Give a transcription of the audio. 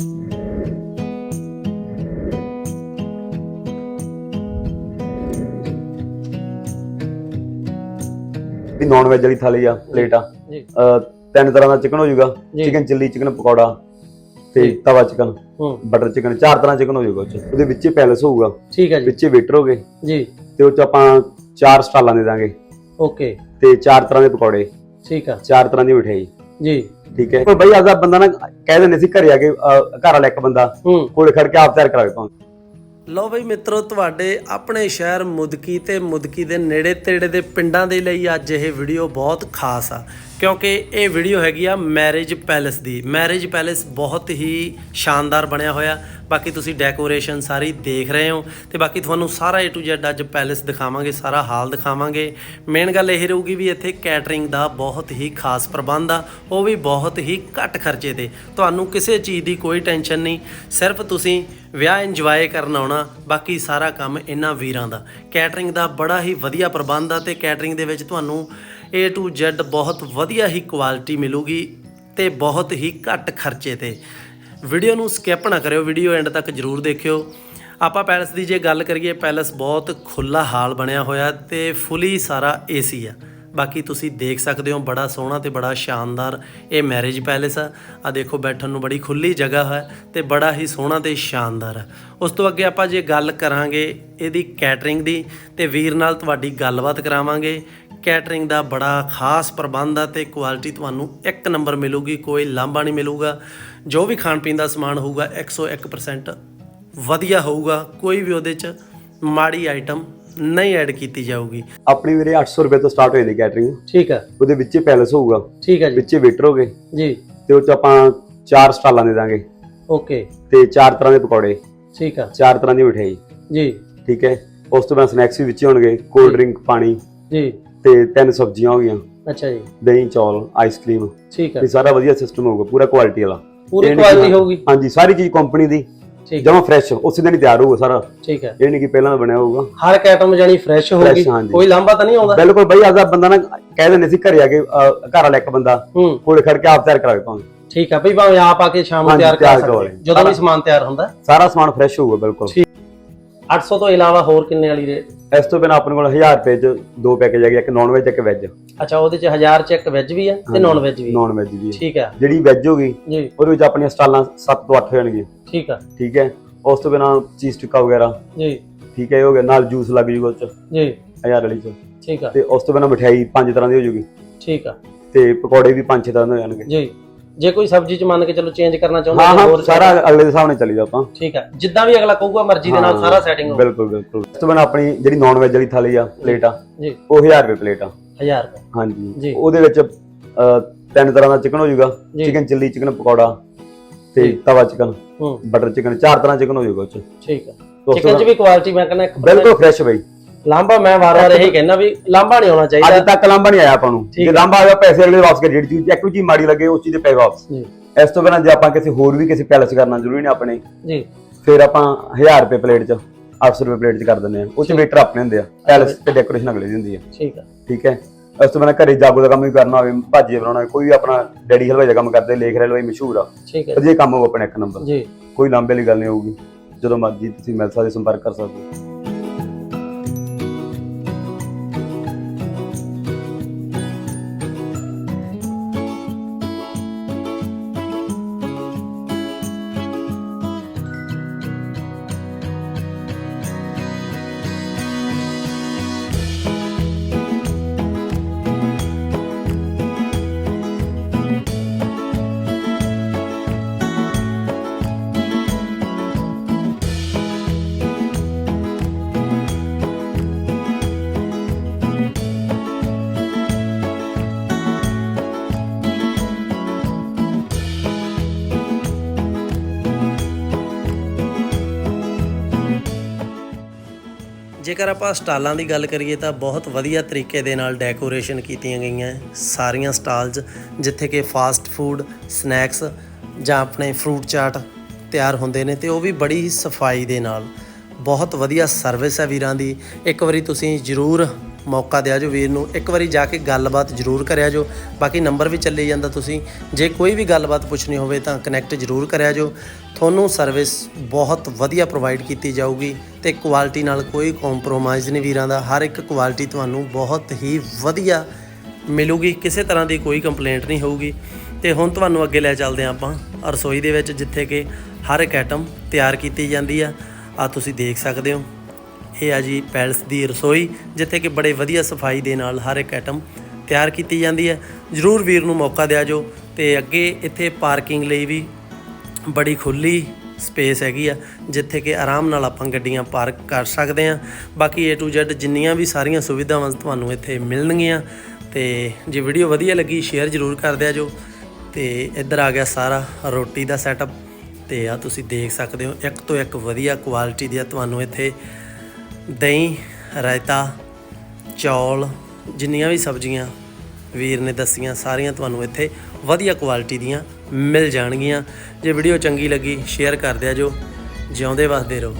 ਵੀ non veg ਵਾਲੀ ਥਾਲੀ ਆ ਪਲੇਟ ਆ। ਜੀ। ਅਹ ਤਿੰਨ ਤਰ੍ਹਾਂ ਦਾ ਚਿਕਨ ਹੋ ਜਾਊਗਾ। ਜੀ। ਚਿਕਨ ਚਿੱਲੀ ਚਿਕਨ ਪਕੌੜਾ ਤੇ ਜੀ। ਤਵਾ ਚਿਕਨ ਹੂੰ। ਬਟਰ ਚਿਕਨ ਚਾਰ ਤਰ੍ਹਾਂ ਚਿਕਨ ਹੋ ਜਾਊਗਾ ਉਹ 'ਚ। ਉਹਦੇ ਵਿੱਚ ਹੀ ਪੈਲਸ ਹੋਊਗਾ। ਠੀਕ ਹੈ ਜੀ। ਵਿੱਚੇ ਵੇਟਰ ਹੋਗੇ। ਜੀ। ਤੇ ਉਹ ਚ ਆਪਾਂ ਚਾਰ ਸਟਾਲਾਂ ਦੇ ਦਾਂਗੇ। ਓਕੇ। ਤੇ ਚਾਰ ਤਰ੍ਹਾਂ ਦੇ ਪਕੌੜੇ। ਠੀਕ ਆ। ਚਾਰ ਤਰ੍ਹਾਂ ਦੀ ਮਠਿਆਈ ਜੀ। ਠੀਕ ਹੈ। ਕੋਈ ਬਈ ਆਦਾ ਬੰਦਾ ਨਾ ਕਹਿ ਦਿੰਦੇ ਸੀ ਘਰੇ ਆ ਕੇ ਅਹ, ਘਰ ਵਾਲਾ ਇੱਕ ਬੰਦਾ ਕੋਲੇ ਖੜ ਕੇ ਆਪ ਤਿਆਰ ਕਰਾਵੇ ਭਾਵੇਂ। ਲਓ ਬਈ ਮਿੱਤਰੋ ਤੁਹਾਡੇ ਆਪਣੇ ਸ਼ਹਿਰ ਮੁਦਕੀ ਤੇ ਮੁਦਕੀ ਦੇ ਨੇੜੇ ਤੇੜੇ ਦੇ ਪਿੰਡਾਂ ਦੇ ਲਈ ਅੱਜ ਇਹ ਵੀਡੀਓ ਬਹੁਤ ਖਾਸ ਆ। ਕਿਉਂਕਿ ਇਹ ਵੀਡੀਓ ਹੈਗੀ ਆ ਮੈਰਿਜ ਪੈਲੇਸ ਦੀ। ਮੈਰਿਜ ਪੈਲੇਸ ਬਹੁਤ ਹੀ ਸ਼ਾਨਦਾਰ ਬਣਿਆ ਹੋਇਆ। ਬਾਕੀ ਤੁਸੀਂ ਡੈਕੋਰੇਸ਼ਨ ਸਾਰੀ ਦੇਖ ਰਹੇ ਹੋ ਤੇ ਬਾਕੀ ਤੁਹਾਨੂੰ ਸਾਰਾ A to Z ਅੱਜ ਪੈਲੇਸ ਦਿਖਾਵਾਂਗੇ, ਸਾਰਾ ਹਾਲ ਦਿਖਾਵਾਂਗੇ। ਮੇਨ ਗੱਲ ਇਹ ਰਹੂਗੀ ਵੀ ਇੱਥੇ ਕੈਟਰਿੰਗ ਦਾ ਬਹੁਤ ਹੀ ਖਾਸ ਪ੍ਰਬੰਧ ਆ, ਉਹ ਵੀ ਬਹੁਤ ਹੀ ਘੱਟ ਖਰਚੇ ਤੇ। ਤੁਹਾਨੂੰ ਕਿਸੇ ਚੀਜ਼ ਦੀ ਕੋਈ ਟੈਨਸ਼ਨ ਨਹੀਂ, ਸਿਰਫ ਤੁਸੀਂ ਵਿਆਹ ਇੰਜੋਏ ਕਰਨ ਆਉਣਾ, ਬਾਕੀ ਸਾਰਾ ਕੰਮ ਇਹਨਾਂ ਵੀਰਾਂ ਦਾ। ਕੈਟਰਿੰਗ ਦਾ ਬੜਾ ਹੀ ਵਧੀਆ ਪ੍ਰਬੰਧ ਆ ਤੇ ਕੈਟਰਿੰਗ ਦੇ ਵਿੱਚ ਤੁਹਾਨੂੰ A to Z ਬਹੁਤ ਵਧੀਆ ਹੀ ਕੁਆਲਿਟੀ ਮਿਲੂਗੀ ਤੇ ਬਹੁਤ ਹੀ ਘੱਟ ਖਰਚੇ ਤੇ। ਵੀਡੀਓ ਨੂੰ ਸਕਿਪ ਨਾ ਕਰਿਓ ਵੀਡੀਓ ਐਂਡ ਤੱਕ ਜਰੂਰ ਦੇਖਿਓ। ਆਪਾਂ ਪੈਲਸ ਦੀ ਜੇ ਗੱਲ ਕਰੀਏ ਪੈਲਸ ਬਹੁਤ ਖੁੱਲਾ ਹਾਲ ਬਣਿਆ ਹੋਇਆ ਤੇ ਫੁੱਲੀ ਸਾਰਾ ਏਸੀ ਆ। ਬਾਕੀ ਤੁਸੀਂ ਦੇਖ ਸਕਦੇ ਹੋ, ਬੜਾ ਸੋਹਣਾ ਤੇ ਬੜਾ ਸ਼ਾਨਦਾਰ ਇਹ ਮੈਰਿਜ ਪੈਲੇਸ ਆ। ਆ ਦੇਖੋ, ਬੈਠਣ ਨੂੰ ਬੜੀ ਖੁੱਲੀ ਜਗ੍ਹਾ ਹੈ ਤੇ ਬੜਾ ਹੀ ਸੋਹਣਾ ਤੇ ਸ਼ਾਨਦਾਰ ਹੈ ਉਸ ਤੋਂ ਅੱਗੇ ਆਪਾਂ ਜੇ ਗੱਲ ਕਰਾਂਗੇ ਇਹਦੀ ਕੈਟਰਿੰਗ ਦੀ ਤੇ ਵੀਰ ਨਾਲ ਤੁਹਾਡੀ ਗੱਲਬਾਤ ਕਰਾਵਾਂਗੇ। ਕੈਟਰਿੰਗ ਦਾ ਬੜਾ ਖਾਸ ਪ੍ਰਬੰਧ ਆ ਤੇ ਕੁਆਲਿਟੀ ਤੁਹਾਨੂੰ ਇੱਕ ਨੰਬਰ ਮਿਲੂਗੀ ਕੋਈ ਲਾਂਭਾ ਨਹੀਂ ਮਿਲੂਗਾ। ਜੋ ਵੀ ਖਾਣ ਪੀਣ ਦਾ ਸਮਾਨ ਹੋਊਗਾ 101% ਵਧੀਆ ਹੋਊਗਾ। ਕੋਈ ਵੀ ਉਹਦੇ ਚ ਮਾੜੀ ਆਈਟਮ ਨਹੀਂ ਐਡ ਕੀਤੀ ਜਾਊਗੀ। ਆਪਣੀ ਵੀਰੇ 800 ਰੁਪਏ ਤੋਂ ਸਟਾਰਟ ਹੋ ਜਾਂਦੀ ਕੈਟਰਿੰਗ। ਠੀਕ ਹੈ ਉਹਦੇ ਵਿੱਚ ਹੀ ਪੈਲਸ ਹੋਊਗਾ। ਠੀਕ ਹੈ ਜੀ। ਵਿੱਚੇ ਵੇਟਰ ਹੋਗੇ। ਜੀ। ਤੇ ਉਹ ਚ ਆਪਾਂ ਚਾਰ ਸਟਾਲਾਂ ਦੇ ਦਾਂਗੇ। ਓਕੇ। ਤੇ ਚਾਰ ਤਰ੍ਹਾਂ ਦੇ ਪਕੌੜੇ। ਠੀਕ ਆ। ਚਾਰ ਤਰ੍ਹਾਂ ਦੀ ਮਠਿਆਈ ਜੀ। ਠੀਕ ਹੈ। ਉਸ ਤੋਂ ਬਾਅਦ ਸਨੈਕਸ ਵੀ ਵਿੱਚ ਹੋਣਗੇ। ਕੋਲਡ ਡਰਿੰਕ ਪਾਣੀ। ਜੀ। ਤੇ ਤਿੰਨ ਸਬਜ਼ੀਆਂ ਹੋ ਗਈਆਂ। ਅੱਛਾ ਜੀ। ਦਹੀਂ ਚੌਲ ਆਈਸਕ੍ਰੀਮ ਠੀਕ ਹੈ ਇਹ ਸਾਰਾ ਵਧੀਆ ਸਿਸਟਮ ਹੋਊਗਾ ਪੂਰਾ ਕੁਆਲਿਟੀ ਵਾਲਾ। ਪੂਰੀ ਕੁਆਲਿਟੀ ਹੋਊਗੀ। ਹਾਂਜੀ ਸਾਰੀ ਚੀਜ਼ ਕੰਪਨੀ ਦੀ। ਠੀਕ ਜਮਾ ਫਰੈਸ਼ ਉਸੇ ਦਿਨ ਹੀ ਤਿਆਰ ਹੋਊਗਾ ਸਾਰਾ। ਠੀਕ ਹੈ ਇਹ ਨਹੀਂ ਕਿ ਪਹਿਲਾਂ ਬਣਿਆ ਹੋਊਗਾ। ਹਰ ਇੱਕ ਆਈਟਮ ਜਾਨੀ ਫਰੈਸ਼ ਹੋਊਗੀ। ਕੋਈ ਲਾਂਭਾ ਤਾਂ ਨਹੀਂ ਆਉਂਦਾ? ਬਿਲਕੁਲ ਬਈ ਆਦਾ ਬੰਦਾ ਨਾ ਕਹਿ ਦਿੰਦੇ ਸੀ ਘਰੇ ਆ ਕੇ ਘਰ ਵਾਲਾ ਇੱਕ ਬੰਦਾ ਹੂੰ। ਕੋਲੇ ਖੜ ਕੇ ਆਪ ਤਿਆਰ ਕਰਾਵੇ ਭਾਵੇਂ ਠੀਕ ਆ ਭਈ ਭਾਵੇਂ ਆਪ ਆ ਕੇ ਸ਼ਾਮ ਨੂੰ ਤਿਆਰ ਕਰ ਸਕਦੇ। ਜਦੋਂ ਵੀ ਸਮਾਨ ਤਿਆਰ ਹੁੰਦਾ। ਸਾਰਾ ਸਮਾਨ ਫਰੈਸ਼ ਹੋਊਗਾ ਬਿਲਕੁਲ। 800 ਤੋਂ ਇਲਾਵਾ ਹੋਰ ਕਿੰਨੇ ਵਾਲੀ ਰੇਟ ਇਸ ਤੋਂ ਬਿਨਾਂ ਆਪਣੇ ਕੋਲ 1000 ਰੁਪਏ ਚ ਦੋ ਪੈਕੇਜ ਹੈਗੇ ਇੱਕ ਨਾਨ ਵੈਜ ਇੱਕ ਵੈਜ ਅੱਛਾ ਉਹਦੇ ਚ 1000 ਚ ਇੱਕ ਵੈਜ ਵੀ ਆ ਤੇ ਨਾਨ ਵੈਜ ਵੀ। ਨਾਨ ਵੈਜ ਵੀ ਹੈ। ਠੀਕ ਆ। ਜਿਹੜੀ ਵੈਜ ਹੋਗੀ ਜੀ। ਉਹਦੇ ਵਿੱਚ ਆਪਣੀਆਂ ਸਟਾਲਾਂ 7 ਤੋਂ 8 ਹੋ ਜਾਣਗੀਆਂ। ਠੀਕ ਆ। ਠੀਕ ਹੈ। ਉਸ ਤੋਂ ਬਿਨਾਂ ਚੀਜ਼ ਟਿੱਕਾ ਵਗੈਰਾ। ਜੀ। ਠੀਕ ਹੈ ਇਹ ਹੋ ਗਿਆ ਨਾਲ ਜੂਸ ਲੱਗ ਜੂਗਾ ਉਹ ਚ ਜੀ। 1000 ਵਾਲੀ ਚ। ਠੀਕ ਆ। ਤੇ ਉਸ ਤੋਂ ਬਿਨਾਂ ਮਠਿਆਈ ਪੰਜ ਤਰ੍ਹਾਂ ਦੀ ਹੋ ਜੂਗੀ। ਠੀਕ ਆ। ਤੇ ਪਕੌੜੇ ਵੀ ਪੰਜ ਛੇ ਤਰ੍ਹਾਂ ਦੇ ਹੋ ਜਾਣਗੇ। ਜੀ। ਜੇ ਕੋਈ ਸਬਜ਼ੀ ਚ ਮੰਨ ਕੇ ਚਲੋ ਚੇਂਜ ਕਰਨਾ ਚਾਹੁੰਦਾ ਹਾਂ ਤਾਂ ਹਾਂ ਹੋਰ ਸਾਰਾ ਅਗਲੇ ਦੇ ਸਾਹਮਣੇ ਚੱਲੀ ਜਾ ਆਪਾਂ। ਠੀਕ ਆ। ਜਿੱਦਾਂ ਵੀ ਅਗਲਾ ਕਹੂਗਾ ਮਰਜ਼ੀ ਦੇ ਨਾਲ ਸਾਰਾ ਸੈਟਿੰਗ ਹੋ ਬਿਲਕੁਲ ਬਿਲਕੁਲ। ਇਸ ਤੋਂ ਬਿਨਾਂ ਆਪਣੀ ਜਿਹੜੀ ਨਾਨ ਵੈਜ ਵਾਲੀ ਥਾਲੀ ਆ ਪਲੇਟ ਆ ਜੀ। ਉਹ 1000 ਰੁਪਏ ਪਲੇਟ ਆ। 1000 ਰੁਪਏ। ਹਾਂਜੀ। ਜੀ। ਉਹਦੇ ਵਿੱਚ ਅਹ, ਤਿੰਨ ਤਰ੍ਹਾਂ ਦਾ ਚਿਕਨ ਹੋ ਜਾਊਗਾ। ਜੀ। ਚਿਕਨ ਚਿੱਲੀ ਚਿਕਨ ਪਕੌੜਾ ਤੇ। ਤਵਾ ਚਿਕਨ ਹੂੰ। ਬਟਰ ਚਿਕਨ ਚਾਰ ਤਰ੍ਹਾਂ ਚਿਕਨ ਹੋ ਜਾਊਗਾ ਉਹ ਚ। ਠੀਕ ਆ। ਤੋਂ ਚਿਕਨ ਚ ਵੀ ਕੁਆਲਿਟੀ ਮੈਂ ਕਹਿੰਦਾ ਇੱਕ ਬਿਲਕੁਲ ਫਰੈਸ਼ ਬਈ। ਲਾਂਭਾ ਮੈਂ ਵਾਰ-ਵਾਰ ਇਹੀ ਕਹਿੰਦਾ ਵੀ ਲਾਂਭਾ ਨਹੀਂ ਆਉਣਾ ਅੱਜ ਚਾਹੀਦਾ ਤੱਕ ਲਾਂਭਾ ਨਹੀਂ ਆਇਆ ਆਪਾਂ ਨੂੰ। ਜੇ ਲਾਂਭਾ ਆਇਆ ਪੈਸੇ ਅਗਲੇ ਵਾਪਸ ਕਰ ਜਿਹੜੀ ਚੀਜ਼ ਇੱਕ ਵੀ ਚੀਜ਼ ਮਾੜੀ ਲੱਗੇ ਉਸ ਚੀਜ਼ ਦੇ ਪੈਸੇ ਵਾਪਸ। ਜੀ। ਇਸ ਤੋਂ ਬਿਨਾਂ ਜੇ ਆਪਾਂ ਕਿਸੇ ਹੋਰ ਵੀ ਕਿਸੇ ਪੈਲਸ ਕਰਨਾ ਜ਼ਰੂਰੀ ਨਹੀਂ ਆਪਣੇ। ਜੀ। ਫਿਰ ਆਪਾਂ 1000 ਰੁਪਏ ਪਲੇਟ ਚ 800 ਰੁਪਏ ਪਲੇਟ ਚ ਕਰ ਦਿੰਦੇ ਆ ਉਹ ਚ ਵੇਟਰ ਆਪਣੇ ਹੁੰਦੇ ਆ। ਪੈਲਸ ਤੇ ਡੈਕੋਰੇਸ਼ਨ ਅਗਲੇ ਦੀ ਹੁੰਦੀ ਆ। ਠੀਕ ਆ। ਠੀਕ ਹੈ? ਇਸ ਤੋਂ ਬਿਨਾਂ ਘਰੇ ਜਾਗੋ ਦਾ ਕੰਮ ਵੀ ਕਰਨਾ ਹੋਵੇ ਭਾਜੀ ਬਣਾਉਣਾ ਕੋਈ ਵੀ ਆਪਣਾ ਡੈਡੀ ਹਲਵਾਈ ਦਾ ਕੰਮ ਕਰਦੇ ਲੇਖ ਹਲਵਾਈ ਮਸ਼ਹੂਰ ਆ। ਠੀਕ ਹੈ। ਵਧੀਆ ਕੰਮ ਹੋਊ ਆਪਣੇ ਇੱਕ ਨੰਬਰ। ਜੀ। ਕੋਈ ਲਾਂਬੇ ਵਾਲੀ ਗੱਲ ਨਹੀਂ ਹੋਊਗੀ। ਜਦੋਂ ਮਰਜ਼ੀ ਤੁਸੀਂ ਮਿਲ ਸਕਦੇ ਸੰਪਰਕ ਕਰ ਸਕਦੇ ਹੋ। ਜੇਕਰ ਆਪਾਂ ਸਟਾਲਾਂ ਦੀ ਗੱਲ ਕਰੀਏ ਤਾਂ ਬਹੁਤ ਵਧੀਆ ਤਰੀਕੇ ਦੇ ਨਾਲ ਡੈਕੋਰੇਸ਼ਨ ਕੀਤੀਆਂ ਗਈਆਂ ਸਾਰੀਆਂ ਸਟਾਲਸ ਜਿੱਥੇ ਕਿ ਫਾਸਟ ਫੂਡ, ਸਨੈਕਸ ਜਾਂ ਆਪਣੇ ਫਰੂਟ ਚਾਟ ਤਿਆਰ ਹੁੰਦੇ ਨੇ ਤੇ ਉਹ ਵੀ ਬੜੀ ਸਫ਼ਾਈ ਦੇ ਨਾਲ। ਬਹੁਤ ਵਧੀਆ ਸਰਵਿਸ ਹੈ ਵੀਰਾਂ ਦੀ। ਇੱਕ ਵਾਰੀ ਤੁਸੀਂ ਜ਼ਰੂਰ ਮੌਕਾ ਦਿਆ ਜੋ ਵੀਰ ਨੂੰ, ਇੱਕ ਵਾਰੀ ਜਾ ਕੇ ਗੱਲਬਾਤ ਜ਼ਰੂਰ ਕਰਿਆ ਜੋ। ਬਾਕੀ ਨੰਬਰ ਵੀ ਚੱਲੇ ਜਾਂਦਾ ਤੁਸੀਂ। ਜੇ ਕੋਈ ਵੀ ਗੱਲਬਾਤ ਪੁੱਛਣੀ ਹੋਵੇ ਤਾਂ ਕਨੈਕਟ ਜ਼ਰੂਰ ਕਰਿਆ ਜੋ। ਤੁਹਾਨੂੰ ਸਰਵਿਸ ਬਹੁਤ ਵਧੀਆ ਪ੍ਰੋਵਾਈਡ ਕੀਤੀ ਜਾਊਗੀ ਤੇ ਕੁਆਲਿਟੀ ਨਾਲ ਕੋਈ ਕੰਪਰੋਮਾਈਜ਼ ਨਹੀਂ ਵੀਰਾਂ ਦਾ। ਹਰ ਇੱਕ ਕੁਆਲਿਟੀ ਤੁਹਾਨੂੰ ਬਹੁਤ ਹੀ ਵਧੀਆ ਮਿਲੂਗੀ। ਕਿਸੇ ਤਰ੍ਹਾਂ ਦੀ ਕੋਈ ਕੰਪਲੇਂਟ ਨਹੀਂ ਹੋਊਗੀ। ਤੇ ਹੁਣ ਤੁਹਾਨੂੰ ਅੱਗੇ ਲੈ ਚੱਲਦੇ ਹਾਂ ਆਪਾਂ ਰਸੋਈ ਦੇ ਵਿੱਚ, ਜਿੱਥੇ ਕਿ ਹਰ ਇੱਕ ਆਈਟਮ ਤਿਆਰ ਕੀਤੀ ਜਾਂਦੀ ਆ। ਆ ਤੁਸੀਂ ਦੇਖ ਸਕਦੇ ਹੋ। ਇਹ ਆ ਜੀ ਪੈਲਸ ਦੀ ਰਸੋਈ, ਜਿੱਥੇ ਕਿ ਬੜੇ ਵਧੀਆ ਸਫ਼ਾਈ ਦੇ ਨਾਲ ਹਰ ਇੱਕ ਆਈਟਮ ਤਿਆਰ ਕੀਤੀ ਜਾਂਦੀ ਹੈ। ਜਰੂਰ ਵੀਰ ਨੂੰ ਮੌਕਾ ਦਿਆ ਜੋ ਤੇ ਅੱਗੇ ਇੱਥੇ ਪਾਰਕਿੰਗ ਲਈ ਵੀ ਬੜੀ ਖੁੱਲੀ ਸਪੇਸ ਹੈਗੀ ਆ, ਜਿੱਥੇ ਕਿ ਆਰਾਮ ਨਾਲ ਆਪਾਂ ਗੱਡੀਆਂ ਪਾਰਕ ਕਰ ਸਕਦੇ ਆ ਬਾਕੀ A to Z ਜਿੰਨੀਆਂ ਵੀ ਸਾਰੀਆਂ ਸੁਵਿਧਾਵਾਂ ਤੁਹਾਨੂੰ ਇੱਥੇ ਮਿਲਣਗੀਆਂ ਤੇ ਜੇ ਵੀਡੀਓ ਵਧੀਆ ਲੱਗੀ ਸ਼ੇਅਰ ਜ਼ਰੂਰ ਕਰ ਦਿਆ ਜੋ ਤੇ ਇੱਧਰ ਆ ਗਿਆ ਸਾਰਾ ਰੋਟੀ ਦਾ ਸੈਟਅਪ ਤੇ ਆ ਤੁਸੀਂ ਦੇਖ ਸਕਦੇ ਹੋ, ਇੱਕ ਤੋਂ ਇੱਕ ਵਧੀਆ ਕੁਆਲਿਟੀ ਦੀਆਂ ਤੁਹਾਨੂੰ ਇੱਥੇ ਦਹੀਂ, ਰਾਇਤਾ, ਚੌਲ, ਜਿੰਨੀਆਂ ਵੀ ਸਬਜ਼ੀਆਂ ਵੀਰ ਨੇ ਦੱਸੀਆਂ, ਸਾਰੀਆਂ ਤੁਹਾਨੂੰ ਇੱਥੇ ਵਧੀਆ ਕੁਆਲਿਟੀ ਦੀਆਂ ਮਿਲ ਜਾਣਗੀਆਂ। ਜੇ ਵੀਡੀਓ ਚੰਗੀ ਲੱਗੀ ਸ਼ੇਅਰ ਕਰ ਦਿਆ ਜੋ, ਜਿਉਂਦੇ ਵਸਦੇ ਰਹੋ।